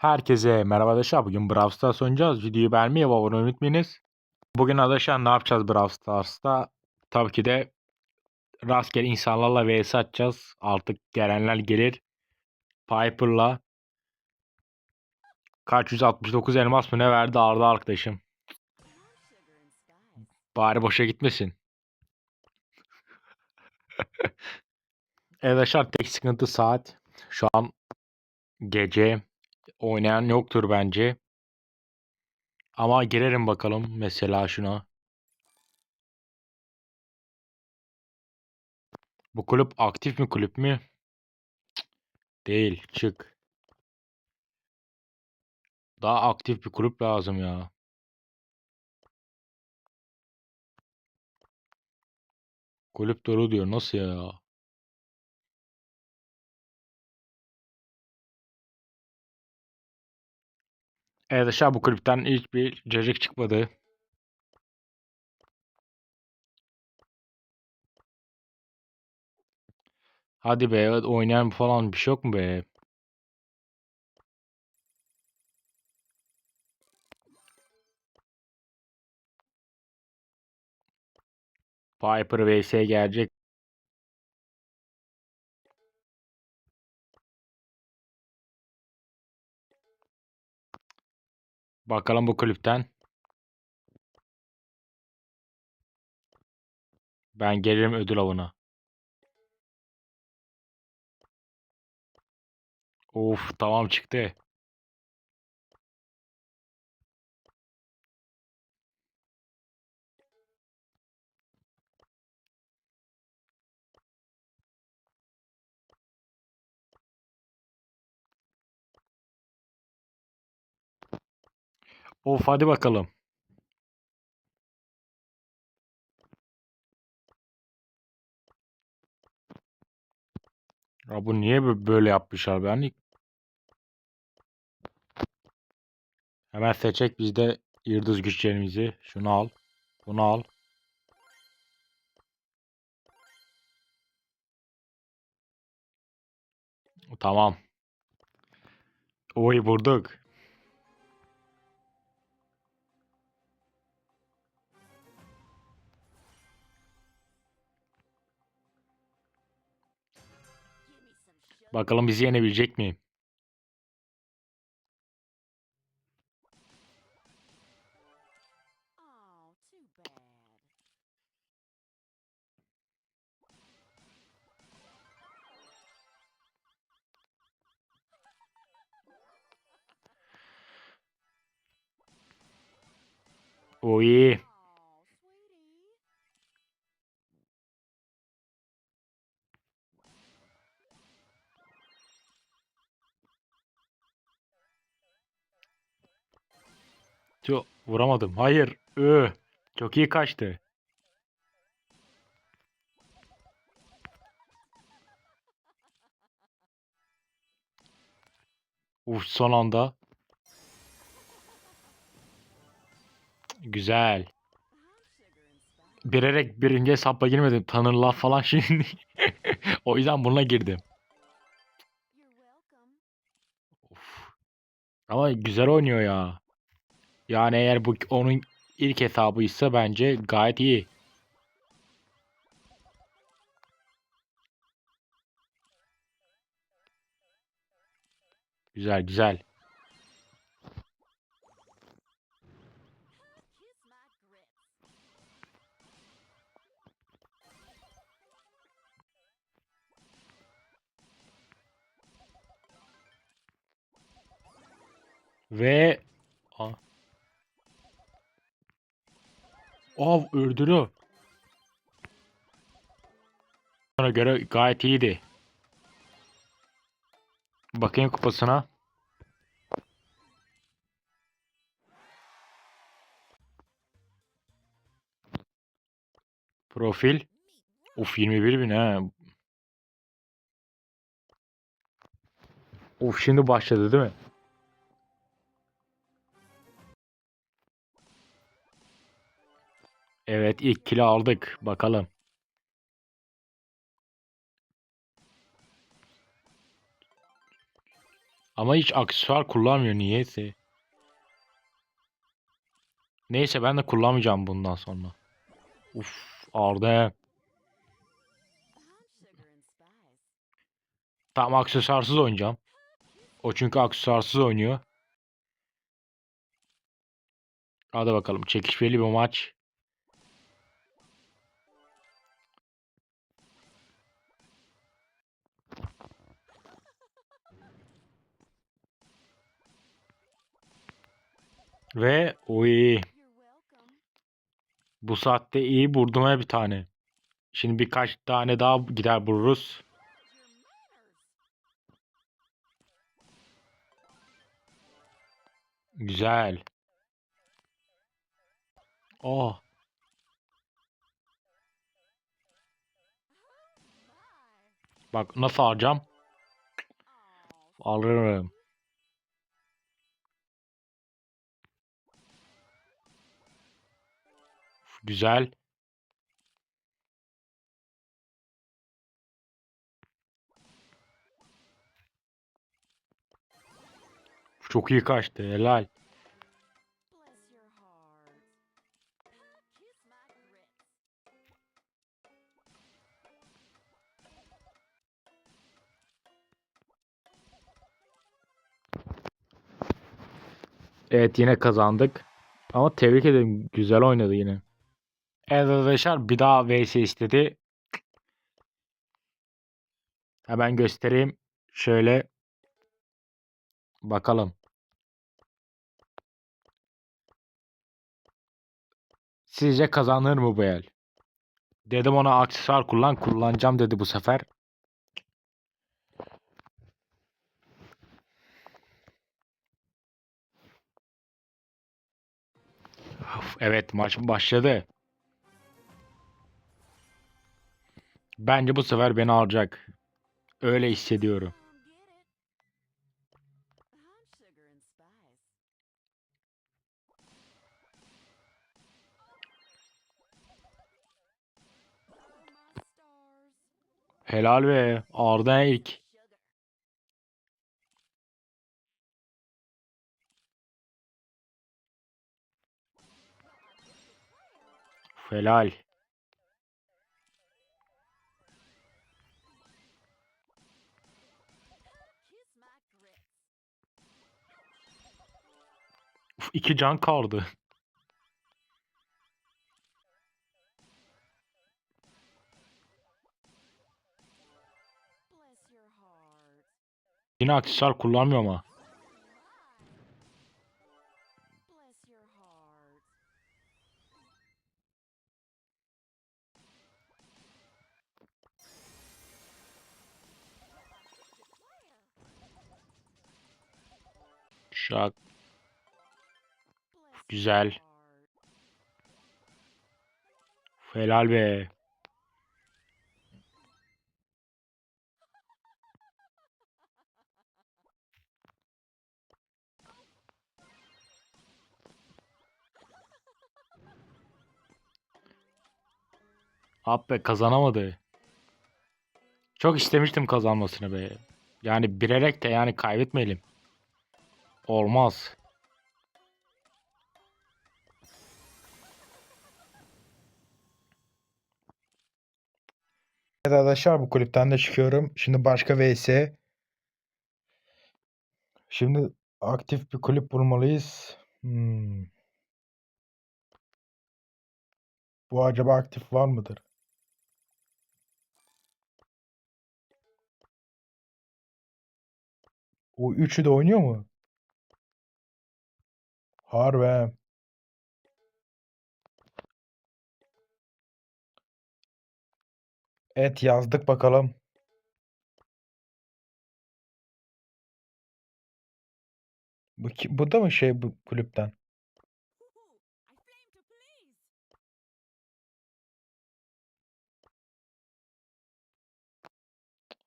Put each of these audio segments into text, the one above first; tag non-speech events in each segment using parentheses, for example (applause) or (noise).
Herkese merhaba arkadaşlar. Bugün Brawl Stars oynayacağız. Videoyu beğenmeyi ve abone unutmayınız. Bugün arkadaşlar ne yapacağız Brawl Stars'ta? Tabii ki de rastgele insanlarla vs atacağız. Artık gelenler gelir. Piper'la kaç 169 elmas mı ne verdi Arda arkadaşım. Bari boşa gitmesin. (laughs) Evet arkadaşlar tek sıkıntı saat. Şu an gece. Oynayan yoktur bence. Ama girerim bakalım mesela şuna. Bu kulüp aktif mi kulüp mü? Değil. Çık. Daha aktif bir kulüp lazım ya. Kulüp dolu diyor. Nasıl ya? Evet aşağı bu kulüpten hiçbir cacık çıkmadı. Hadi be oynayan falan bir şey yok mu be? Piper vs gelecek. Bakalım bu kulüpten. Ben gelirim ödül avına. Of tamam çıktı. Of hadi bakalım. Ya bu niye bö- böyle yapmışlar ben? Hemen seçecek biz de yıldız güçlerimizi. Şunu al. Bunu al. Tamam. Oy vurduk. Bakalım bizi yenebilecek mi? Oh, too Tüh, vuramadım. Hayır. Ö. Çok iyi kaçtı. Uf son anda. Güzel. Birerek birinci hesapla girmedim. Tanırlar falan (laughs) şimdi. o yüzden bununla girdim. Of. Ama güzel oynuyor ya. Yani eğer bu onun ilk hesabıysa bence gayet iyi. Güzel güzel. Ve Av öldürüyor. Ona göre gayet iyiydi. Bakayım kupasına. Profil. Of 21 bin ha. Of şimdi başladı değil mi? Evet ilk kilo aldık. Bakalım. Ama hiç aksesuar kullanmıyor niyeyse. Neyse ben de kullanmayacağım bundan sonra. Uf Arda. Tamam aksesuarsız oynayacağım. O çünkü aksesuarsız oynuyor. Hadi bakalım çekişmeli bir maç. Ve oy bu saatte iyi vurdum bir tane. Şimdi birkaç tane daha gider vururuz. Güzel. Oh. Bak nasıl alacağım? Alırım. Güzel. Çok iyi kaçtı. Helal. Evet yine kazandık. Ama tebrik ederim. Güzel oynadı yine. Evet arkadaşlar bir daha vs istedi. Hemen göstereyim. Şöyle. Bakalım. Sizce kazanır mı bu el? Dedim ona aksesuar kullan. Kullanacağım dedi bu sefer. Evet maç başladı. Bence bu sefer beni alacak. Öyle hissediyorum. Helal be. Arda ilk. Helal. İki can kaldı. Yine aksesuar kullanmıyor ama. Şak. Güzel. Helal be. Abi kazanamadı. Çok istemiştim kazanmasını be. Yani bilerek de yani kaybetmeyelim. Olmaz. Evet arkadaşlar bu kulüpten de çıkıyorum. Şimdi başka vs. Şimdi aktif bir kulüp bulmalıyız. Hmm. Bu acaba aktif var mıdır? O üçü de oynuyor mu? Harbi. Evet yazdık bakalım. Bu, bu da mı şey bu kulüpten?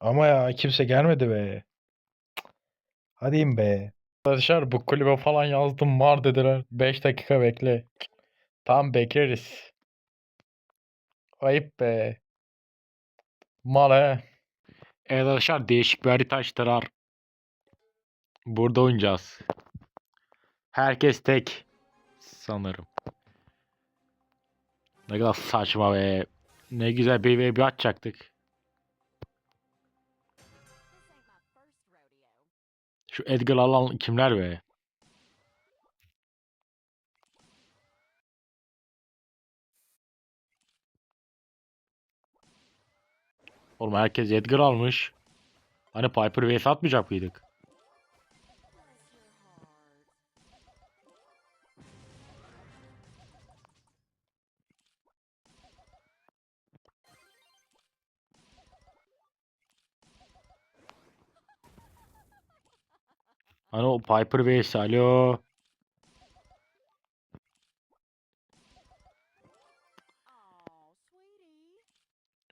Ama ya kimse gelmedi be. Cık. Hadi be. Arkadaşlar bu kulübe falan yazdım var dediler. 5 dakika bekle. Tamam bekleriz. Ayıp be. Mal he. Evet arkadaşlar değişik bir harita açtılar. Burada oynayacağız. Herkes tek. Sanırım. Ne kadar saçma be. Ne güzel bir ve bir açacaktık. Şu Edgar alan kimler be? Oğlum herkes Edgar almış. Hani Piper vs atmayacak mıydık? Hani o Piper vs alo.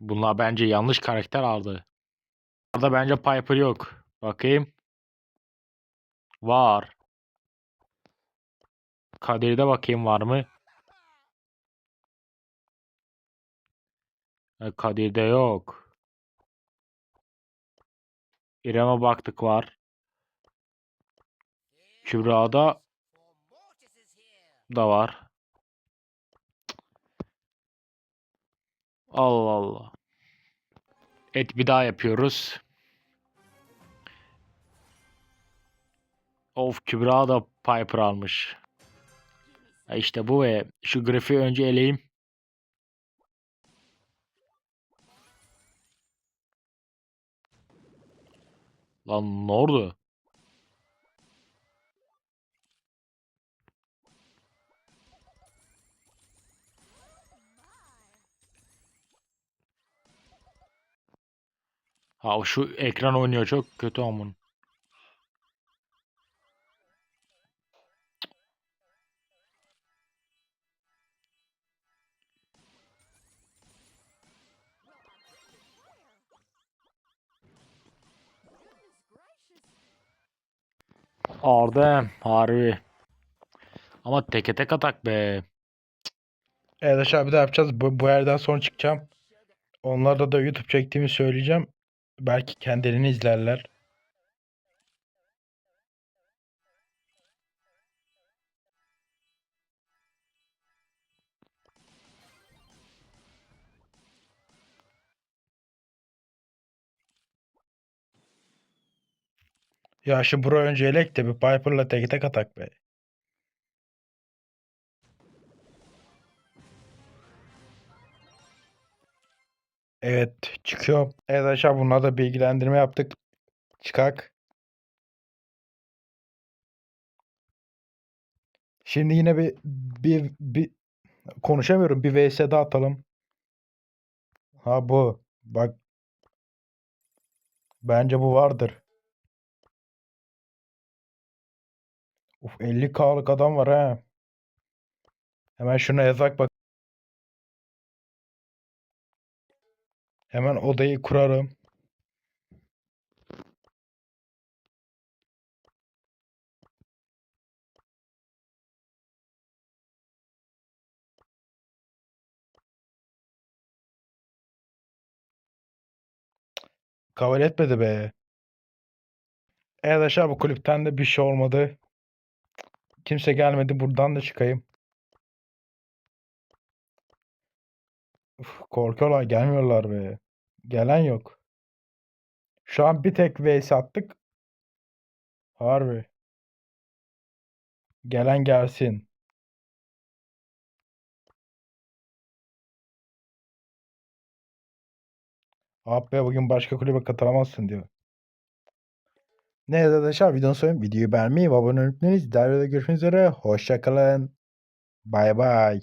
Bunlar bence yanlış karakter aldı. Burada bence Piper yok. Bakayım. Var. Kadir'de bakayım var mı? E, Kadir'de yok. İrem'e baktık var. Kübra'da da var. Allah Allah. Et bir daha yapıyoruz. Of Kübra da Piper almış. İşte bu ve şu grafiği önce eleyim. Lan ne oldu? Ha şu ekran oynuyor çok kötü amun. Arda harbi. Ama teke tek atak be. Evet aşağı bir daha yapacağız. Bu, bu yerden sonra çıkacağım. Onlarda da YouTube çektiğimi söyleyeceğim. Belki kendilerini izlerler. Ya şu bro önce elek de bir Piper'la tek tek atak be. Evet çıkıyorum. Evet aşağı bunlar da bilgilendirme yaptık. Çıkak. Şimdi yine bir bir bir konuşamıyorum. Bir vs daha atalım. Ha bu. Bak. Bence bu vardır. Uf 50k'lık adam var ha. Hemen şuna yazak bak. Hemen odayı kurarım. Kabul etmedi be. Evet aşağı bu kulüpten de bir şey olmadı. Kimse gelmedi. Buradan da çıkayım. Uf, korkuyorlar. Gelmiyorlar be. Gelen yok. Şu an bir tek vs attık. Harbi. Gelen gelsin. Abi be bugün başka kulübe katılamazsın diyor. Neyse arkadaşlar videonun sonuna videoyu beğenmeyi ve abone olmayı unutmayın. Diğer görüşmek üzere. Hoşçakalın. Bay bay.